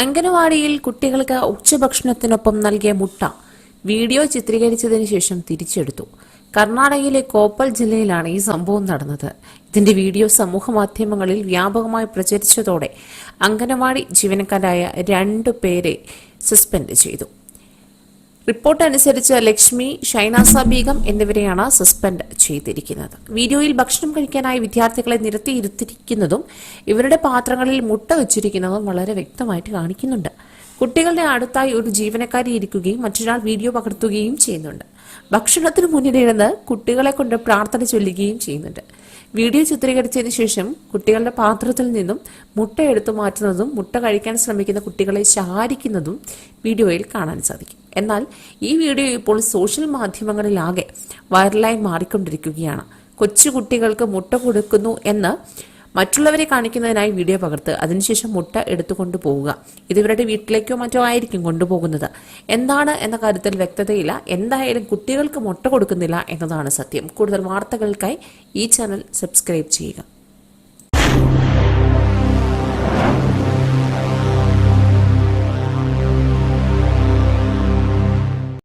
അംഗനവാടിയിൽ കുട്ടികൾക്ക് ഉച്ചഭക്ഷണത്തിനൊപ്പം നൽകിയ മുട്ട വീഡിയോ ചിത്രീകരിച്ചതിന് ശേഷം തിരിച്ചെടുത്തു. കർണാടകയിലെ കോപ്പൽ ജില്ലയിലാണ് ഈ സംഭവം നടന്നത്. ഇതിന്റെ വീഡിയോ സമൂഹ മാധ്യമങ്ങളിൽ വ്യാപകമായി പ്രചരിച്ചതോടെ അംഗനവാടി ജീവനക്കാരായ രണ്ടു പേരെ സസ്പെൻഡ് ചെയ്തു. റിപ്പോർട്ട് അനുസരിച്ച് ലക്ഷ്മി ഷൈനാസ ബീഗം എന്നിവരെയാണ് സസ്പെൻഡ് ചെയ്തിരിക്കുന്നത്. വീഡിയോയിൽ ഭക്ഷണം കഴിക്കാനായി വിദ്യാർത്ഥികളെ നിരത്തിയിരുത്തിയിരിക്കുന്നതും ഇവരുടെ പാത്രങ്ങളിൽ മുട്ട വെച്ചിരിക്കുന്നതും വളരെ വ്യക്തമായിട്ട് കാണിക്കുന്നുണ്ട്. കുട്ടികളുടെ അടുത്തായി ഒരു ജീവനക്കാരി ഇരിക്കുകയും മറ്റൊരാൾ വീഡിയോ പകർത്തുകയും ചെയ്യുന്നുണ്ട്. ഭക്ഷണത്തിന് മുന്നിലിരുന്ന് കുട്ടികളെ കൊണ്ട് പ്രാർത്ഥന ചൊല്ലുകയും ചെയ്യുന്നുണ്ട്. വീഡിയോ ചിത്രീകരിച്ചതിന് ശേഷം കുട്ടികളുടെ പാത്രത്തിൽ നിന്നും മുട്ട എടുത്തു മാറ്റുന്നതും മുട്ട കഴിക്കാൻ ശ്രമിക്കുന്ന കുട്ടികളെ ശാരിക്കുന്നതും വീഡിയോയിൽ കാണാൻ സാധിക്കും. എന്നാൽ ഈ വീഡിയോ ഇപ്പോൾ സോഷ്യൽ മാധ്യമങ്ങളിലാകെ വൈറലായി മാറിക്കൊണ്ടിരിക്കുകയാണ്. കൊച്ചുകുട്ടികൾക്ക് മുട്ട കൊടുക്കുന്നു എന്ന് മറ്റുള്ളവരെ കാണിക്കുന്നതിനായി വീഡിയോ പകർത്ത് അതിനുശേഷം മുട്ട എടുത്തുകൊണ്ട് പോവുക. ഇതിവരുടെ വീട്ടിലേക്കോ മറ്റോ ആയിരിക്കും കൊണ്ടുപോകുന്നത്. എന്താണ് എന്ന കാര്യത്തിൽ വ്യക്തതയില്ല. എന്തായാലും കുട്ടികൾക്ക് മുട്ട കൊടുക്കുന്നില്ല എന്നതാണ് സത്യം. കൂടുതൽ വാർത്തകൾക്കായി ഈ ചാനൽ സബ്സ്ക്രൈബ് ചെയ്യുക.